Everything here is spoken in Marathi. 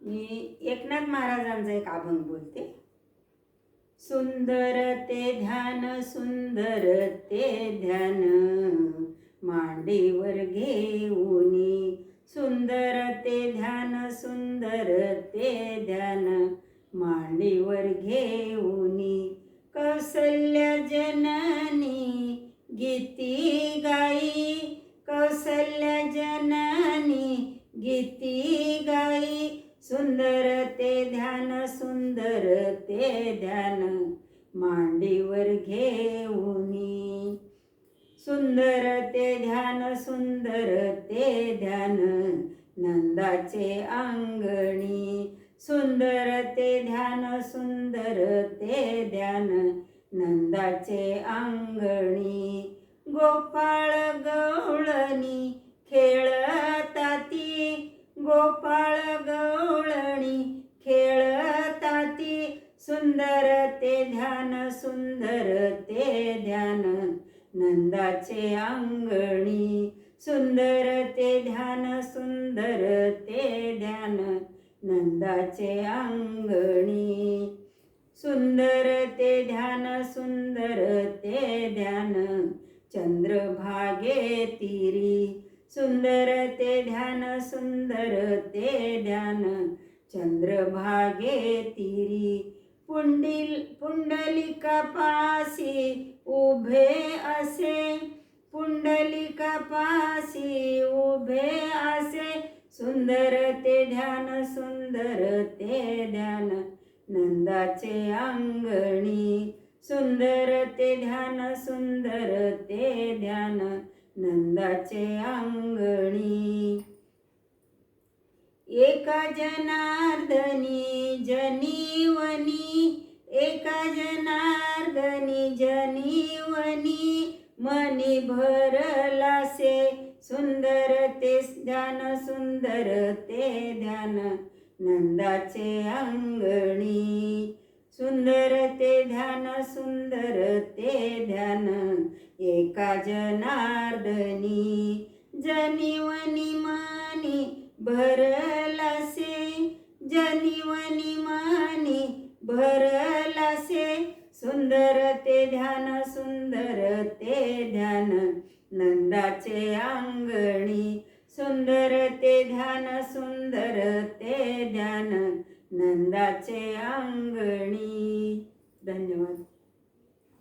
मी एकनाथ महाराजांचा एक अभंग बोलते. सुंदर ते ध्यान सुंदर ते ध्यान मांडीवर घेऊनी सुंदर ते ध्यान सुंदर ते ध्यान मांडीवर घेऊनी कौसल्य जननी गीती गाई कौसल्य जननी गीती सुंदर ते ध्यान सुंदर ते ध्यान मांडीवर घेऊनी सुंदर ते ध्यान सुंदर ते ध्यान नंदाचे अंगणी. सुंदर ते ध्यान सुंदर ते ध्यान नंदाचे अंगणी. गोपाळ गवळणी खेळताती गोपाळ गवळणी सुंदर ते ध्यान सुंदर ते ध्यान. नंदाचे अंगणी सुंदर ते ध्यान सुंदर ते ध्यान. नंदाचे अंगणी सुंदर ते ध्यान सुंदर ते ध्यान. चंद्रभागे तिरी सुंदर ते ध्यान सुंदर ते ध्यान. चंद्रभागे तिरी पुंडिल पुंडलिका पासी उभे असे. पुंडलिका पासी उभे असे. सुंदर ते ध्यान सुंदर ते ध्यान. नंदाचे अंगणी. सुंदर ते ध्यान सुंदर ते ध्यान. नंदाचे अंगणी. एका जनार्दनी जनीवनी जनार्दनी जनीवनी मनी भरलासे सुंदर ते ध्यान सुंदर ते ध्यान नंदाचे अंगणी सुंदर ते ध्यान सुंदर ते ध्यान एका जनार्दनी जनीवनी मनी भर सुंदर ते ध्यान सुंदर ते ध्यान नंदाचे अंगणी. सुंदर ते ध्यान सुंदर ते ध्यान नंदाचे अंगणी. धन्यवाद.